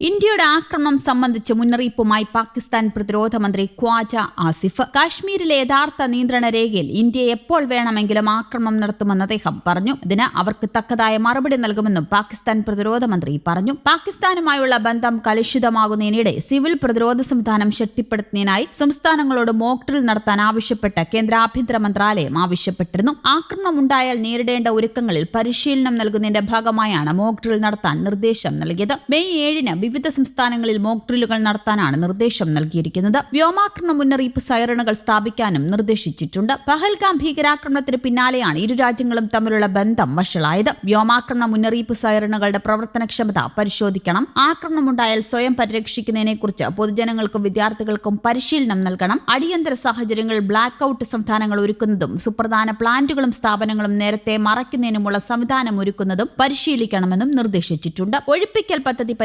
ഇന്ത്യയുടെ ആക്രമണം സംബന്ധിച്ച് മുന്നറിയിപ്പുമായി പാകിസ്ഥാൻ പ്രതിരോധ മന്ത്രി ഖ്വാജ ആസിഫ്. കാശ്മീരിലെ യഥാർത്ഥ നിയന്ത്രണ രേഖയിൽ ഇന്ത്യ എപ്പോൾ വേണമെങ്കിലും ആക്രമണം നടത്തുമെന്ന് അദ്ദേഹം പറഞ്ഞു. ഇതിന് അവർക്ക് തക്കതായ മറുപടി നൽകുമെന്നും പാകിസ്ഥാൻ പ്രതിരോധ മന്ത്രി പറഞ്ഞു. പാകിസ്ഥാനുമായുള്ള ബന്ധം കലുഷിതമാകുന്നതിനിടെ സിവിൽ പ്രതിരോധ സംവിധാനം ശക്തിപ്പെടുത്തുന്നതിനായി സംസ്ഥാനങ്ങളോട് മോക്ക് ഡ്രിൽ നടത്താൻ ആവശ്യപ്പെട്ട കേന്ദ്ര ആഭ്യന്തര മന്ത്രാലയം ആവശ്യപ്പെട്ടിരുന്നു. ആക്രമണം ഉണ്ടായാൽ നേരിടേണ്ട ഒരുക്കങ്ങളിൽ പരിശീലനം നൽകുന്നതിന്റെ ഭാഗമായാണ് മോക്ക് ഡ്രിൽ നടത്താൻ നിർദ്ദേശം നൽകിയത്. മെയ് ഏഴിന് വിവിധ സംസ്ഥാനങ്ങളിൽ മോക്ക് ഡ്രില്ലുകൾ നടത്താനാണ് നിർദ്ദേശം നൽകിയിരിക്കുന്നത്. വ്യോമാക്രമണ മുന്നറിയിപ്പ് സൈറണുകൾ സ്ഥാപിക്കാനും നിർദ്ദേശിച്ചിട്ടുണ്ട്. പഹൽഗാം ഭീകരാക്രമണത്തിന് പിന്നാലെയാണ് ഇരു രാജ്യങ്ങളും തമ്മിലുള്ള ബന്ധം വഷളായത്. വ്യോമാക്രമണ മുന്നറിയിപ്പ് സൈറണുകളുടെ പ്രവർത്തനക്ഷമത പരിശോധിക്കണം. ആക്രമണമുണ്ടായാൽ സ്വയം പരിരക്ഷിക്കുന്നതിനെക്കുറിച്ച് പൊതുജനങ്ങൾക്കും വിദ്യാർത്ഥികൾക്കും പരിശീലനം നൽകണം. അടിയന്തര സാഹചര്യങ്ങളിൽ ബ്ലാക്ക് ഔട്ട് സംവിധാനങ്ങൾ ഒരുക്കുന്നതും സുപ്രധാന പ്ലാന്റുകളും സ്ഥാപനങ്ങളും നേരത്തെ മറയ്ക്കുന്നതിനുമുള്ള സംവിധാനം ഒരുക്കുന്നതും പരിശീലിക്കണമെന്നും നിർദ്ദേശിച്ചിട്ടുണ്ട്. ഒഴിപ്പിക്കൽ പദ്ധതി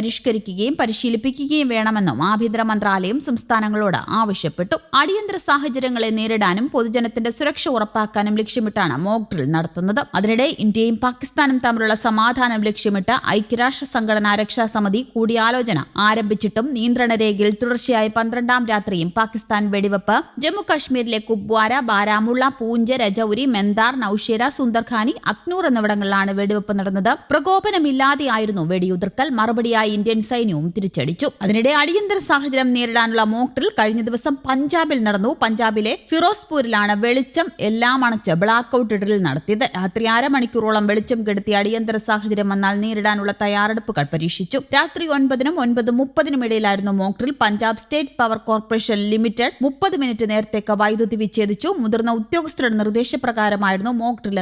പരിഷ്കരിക്കുകയും പരിശീലിപ്പിക്കുകയും വേണമെന്നും ആഭ്യന്തര മന്ത്രാലയം സംസ്ഥാനങ്ങളോട് ആവശ്യപ്പെട്ടു. അടിയന്തര സാഹചര്യങ്ങളെ നേരിടാനും പൊതുജനത്തിന്റെ സുരക്ഷ ഉറപ്പാക്കാനും ലക്ഷ്യമിട്ടാണ് മോക് ഡ്രിൽ നടത്തുന്നത്. അതിനിടെ ഇന്ത്യയും പാകിസ്ഥാനും തമ്മിലുള്ള സമാധാനം ലക്ഷ്യമിട്ട് ഐക്യരാഷ്ട്ര സംഘടനാ രക്ഷാസമിതി കൂടിയാലോചന ആരംഭിച്ചിട്ടും നിയന്ത്രണ രേഖയിൽ തുടർച്ചയായ പന്ത്രണ്ടാം രാത്രിയും പാകിസ്ഥാൻ വെടിവെപ്പ് ജമ്മു കാശ്മീരിലെ കുപ്വാര ബാരാമുള്ള പൂഞ്ച് രജൌരി മെന്താർ നൌഷേര സുന്ദർഖാനി അക്നൂർ എന്നിവിടങ്ങളിലാണ് വെടിവെപ്പ് നടന്നത്. പ്രകോപനമില്ലാതെയായിരുന്നു വെടിയുതിർക്കൽ. മറുപടിയായി ഇന്ത്യൻ സൈന്യവും തിരിച്ചടിച്ചു. അതിനിടെ അടിയന്തര സാഹചര്യം നേരിടാനുള്ള മോക്ക് ഡ്രിൽ കഴിഞ്ഞ ദിവസം പഞ്ചാബിൽ നടന്നു. പഞ്ചാബിലെ ഫിറോസ്പൂരിലാണ് വെളിച്ചം എല്ലാം അണച്ച് ബ്ലാക്ക് ഔട്ട് ഡ്രിൽ നടത്തിയത്. രാത്രി അരമണിക്കൂറോളം വെളിച്ചം കെടുത്തി അടിയന്തര സാഹചര്യം വന്നാൽ നേരിടാനുള്ള തയ്യാറെടുപ്പുകൾ പരീക്ഷിച്ചു. രാത്രി ഒൻപതിനും ഒൻപത് മുപ്പതിനും ഇടയിലായിരുന്നു mock drill Punjab state power corporation limited മുപ്പത് മിനിറ്റ് നേരത്തേക്ക് വൈദ്യുതി വിച്ഛേദിച്ചു. മുതിർന്ന ഉദ്യോഗസ്ഥരുടെ നിർദ്ദേശപ്രകാരമായിരുന്നു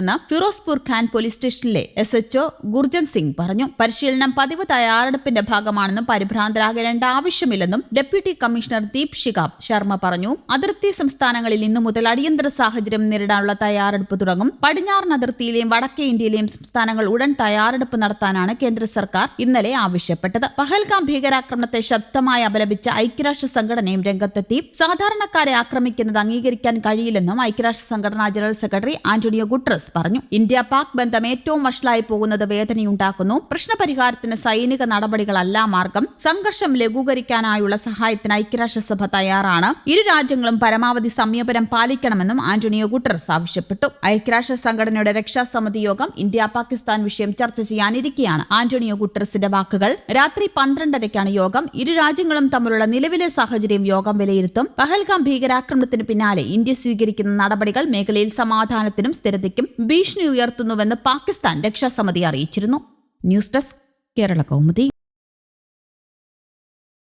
എന്ന് ഫിറോസ്പൂർ ഖാൻ പോലീസ് സ്റ്റേഷനിലെ എസ് എച്ച്ഒ ഗുർജൻ സിംഗ് പറഞ്ഞു. പരിശീലനം പതിവ് തയ്യാറെടുപ്പിന്റെ ഭാഗമാണെന്നും പരിഭ്രാന്തരാകേണ്ട ആവശ്യമില്ലെന്നും ഡെപ്യൂട്ടി കമ്മീഷണർ ദീപ് ശിഖാബ് ശർമ്മ പറഞ്ഞു. അതിർത്തി സംസ്ഥാനങ്ങളിൽ ഇന്നു മുതൽ അടിയന്തര സാഹചര്യം നേരിടാനുള്ള തയ്യാറെടുപ്പ് തുടങ്ങും. പടിഞ്ഞാറൻ അതിർത്തിയിലെയും വടക്കേ ഇന്ത്യയിലെയും സംസ്ഥാനങ്ങൾ ഉടൻ തയ്യാറെടുപ്പ് നടത്താനാണ് കേന്ദ്ര സർക്കാർ ഇന്നലെ ആവശ്യപ്പെട്ടത്. പഹൽഗാം ഭീകരാക്രമണത്തെ ശക്തമായി അപലപിച്ച ഐക്യരാഷ്ട്ര സംഘടനയും രംഗത്തെത്തി. സാധാരണക്കാരെ ആക്രമിക്കുന്നത് അംഗീകരിക്കാൻ കഴിയില്ലെന്നും ഐക്യരാഷ്ട്ര സംഘടനാ ജനറൽ സെക്രട്ടറി ആന്റണിയോ ഗുട്രസ് പറഞ്ഞു. ഇന്ത്യ പാക് ബന്ധം ഏറ്റവും വഷളായി പോകുന്നത് വേദനയുണ്ടാക്കുന്നു. പ്രശ്നപരിഹാരത്തിന് സൈനിക നടപടികളല്ല മാർഗം സംഘർഷം ലഘൂകരിക്കാനായുള്ള സഹായത്തിന് ഐക്യരാഷ്ട്രസഭ തയ്യാറാണ്. ഇരു രാജ്യങ്ങളും പരമാവധി സംയമനം പാലിക്കണമെന്നും ആന്റണിയോ ഗുട്ടറസ് ആവശ്യപ്പെട്ടു. ഐക്യരാഷ്ട്ര സംഘടനയുടെ രക്ഷാസമിതി യോഗം ഇന്ത്യ പാകിസ്ഥാൻ വിഷയം ചർച്ച ചെയ്യാനിരിക്കെയാണ്. ആന്റണിയോ ഗുട്ടറസിന്റെ വാക്കുകൾ രാത്രി പന്ത്രണ്ടരയ്ക്കാണ് യോഗം. ഇരു രാജ്യങ്ങളും തമ്മിലുള്ള നിലവിലെ സാഹചര്യം യോഗം വിലയിരുത്തും. പഹൽഗാം ഭീകരാക്രമണത്തിന് പിന്നാലെ ഇന്ത്യ സ്വീകരിക്കുന്ന നടപടികൾ മേഖലയിൽ സമാധാനത്തിനും സ്ഥിരതയ്ക്കും ഭീഷണി ഉയർത്തുന്നുവെന്ന് പാകിസ്ഥാൻ രക്ഷാസമിതി അറിയിച്ചിരുന്നു. News desk Kerala Kaumudi.